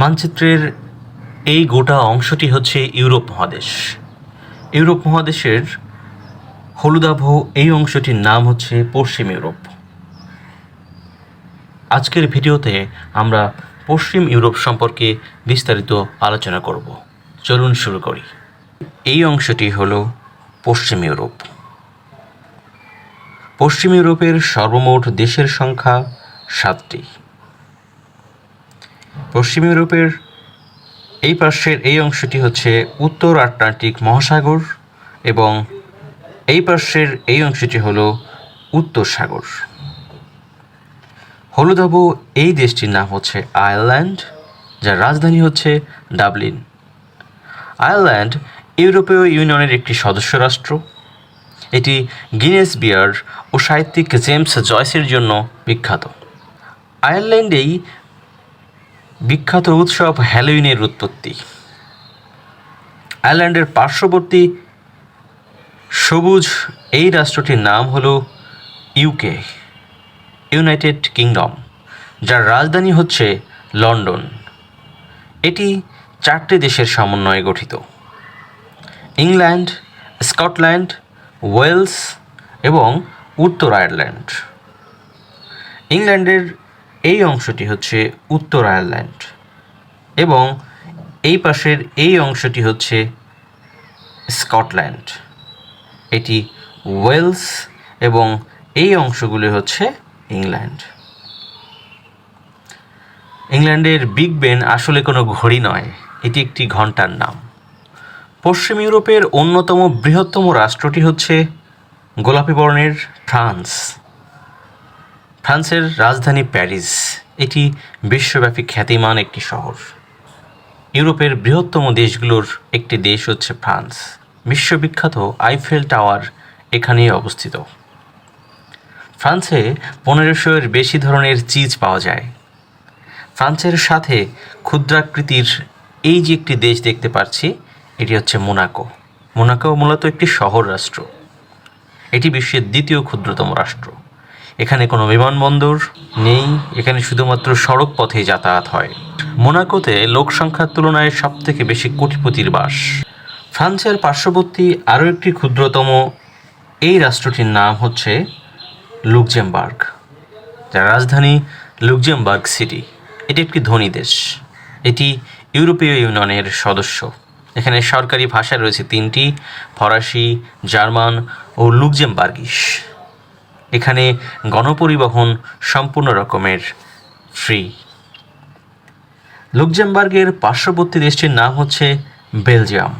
মানচিত্রের এই গোটা অংশটি হচ্ছে ইউরোপ মহাদেশ। ইউরোপ মহাদেশের হলুদাভ এই অংশটির নাম হচ্ছে পশ্চিম ইউরোপ। আজকের ভিডিওতে আমরা পশ্চিম ইউরোপ সম্পর্কে বিস্তারিত আলোচনা করব। চলুন শুরু করি। এই অংশটি হলো পশ্চিম ইউরোপ। পশ্চিম ইউরোপের সর্বমোট দেশের সংখ্যা সাতটি। পশ্চিম ইউরোপের এই পার্শ্বের এই অংশটি হচ্ছে উত্তর আটলান্টিক মহাসাগর এবং এই পার্শ্বের এই অংশটি হল উত্তর সাগর। হলুদাবু এই দেশটির নাম হচ্ছে আয়ারল্যান্ড, যার রাজধানী হচ্ছে ডাবলিন। আয়ারল্যান্ড ইউরোপীয় ইউনিয়নের একটি সদস্য রাষ্ট্র। এটি গিনেস বিয়ার ও সাহিত্যিক জেমস জয়সের জন্য বিখ্যাত। আয়ারল্যান্ডেই বিখ্যাত উৎসব হ্যালোইনের উৎপত্তি। আয়ারল্যান্ডের পার্শ্ববর্তী সবুজ এই রাষ্ট্রটির নাম হল ইউকে ইউনাইটেড কিংডম যার রাজধানী হচ্ছে লন্ডন। এটি চারটি দেশের সমন্বয়ে গঠিত। ইংল্যান্ড, স্কটল্যান্ড, ওয়েলস এবং উত্তর আয়ারল্যান্ড। ইংল্যান্ডের এই অংশটি হচ্ছে উত্তর আয়ারল্যান্ড এবং এই পাশের এই অংশটি হচ্ছে স্কটল্যান্ড। এটি ওয়েলস এবং এই অংশগুলি হচ্ছে ইংল্যান্ড। ইংল্যান্ডের বিগ বেন আসলে কোনো ঘড়ি নয়, এটি একটি ঘণ্টার নাম। পশ্চিম ইউরোপের অন্যতম বৃহত্তম রাষ্ট্রটি হচ্ছে গোলাপি বর্ণের ফ্রান্স। ফ্রান্সের রাজধানী প্যারিস, এটি বিশ্বব্যাপী খ্যাতিমান একটি শহর। ইউরোপের বৃহত্তম দেশগুলোর একটি দেশ হচ্ছে ফ্রান্স। বিশ্ববিখ্যাত আইফেল টাওয়ার এখানেই অবস্থিত। ফ্রান্সে পনেরোশোর বেশি ধরনের চিজ পাওয়া যায়। ফ্রান্সের সাথে ক্ষুদ্রাকৃতির এই যে একটি দেশ দেখতে পাচ্ছি, এটি হচ্ছে মোনাকো। মোনাকো মূলত একটি শহর রাষ্ট্র। এটি বিশ্বের দ্বিতীয় ক্ষুদ্রতম রাষ্ট্র। এখানে কোনো বিমানবন্দর নেই, এখানে শুধুমাত্র সড়ক পথে যাতায়াত হয়। মোনাকোতে লোক সংখ্যার তুলনায় সব থেকে বেশি কোটিপতির বাস। ফ্রান্সের পার্শ্ববর্তী আরও একটি ক্ষুদ্রতম এই রাষ্ট্রটির নাম হচ্ছে লুকজেমবার্গ যার রাজধানী লুকজেমবার্গ সিটি। এটি একটি ধনী দেশ। এটি ইউরোপীয় ইউনিয়নের সদস্য। এখানে সরকারি ভাষা রয়েছে তিনটি, ফরাসি, জার্মান ও লুকজেমবার্গিস এখানে গণপরিবহন সম্পূর্ণ রকমের ফ্রি লুকজেমবার্গের পার্শ্ববর্তী দেশটির নাম হচ্ছে বেলজিয়াম।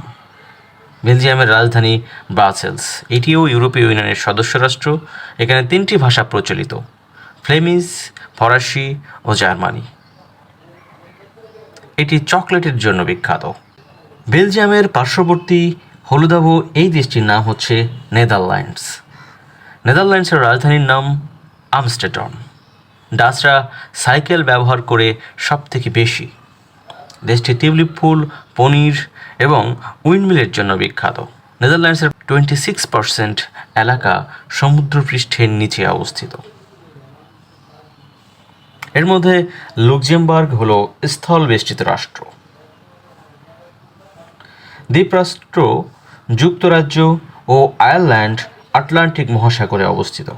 বেলজিয়ামের রাজধানী ব্রাসেলস। এটিও ইউরোপীয় ইউনিয়নের সদস্য রাষ্ট্র। এখানে তিনটি ভাষা প্রচলিত, ফ্লেমিস, ফরাসি ও জার্মানি। এটি চকলেটের জন্য বিখ্যাত। বেলজিয়ামের পার্শ্ববর্তী হলুদাবো এই দেশটির নাম হচ্ছে নেদারল্যান্ডস। নেদারল্যান্ডসের রাজধানীর নাম আমস্টেটন। ডাচরা সাইকেল ব্যবহার করে সব থেকে বেশি। দেশটি টিউলিপ ফুল, পনির এবং উইন্ডমিলের জন্য বিখ্যাত। নেদারল্যান্ডসের টোয়েন্টি সিক্স পার্সেন্ট এলাকা সমুদ্রপৃষ্ঠের নিচে অবস্থিত। এর মধ্যে লুক্সেমবার্গ হল স্থল বেষ্টিত রাষ্ট্র। দ্বীপরাষ্ট্র, যুক্তরাজ্য ও আয়ারল্যান্ড আটলান্টিক মহাসাগরে অবস্থিত।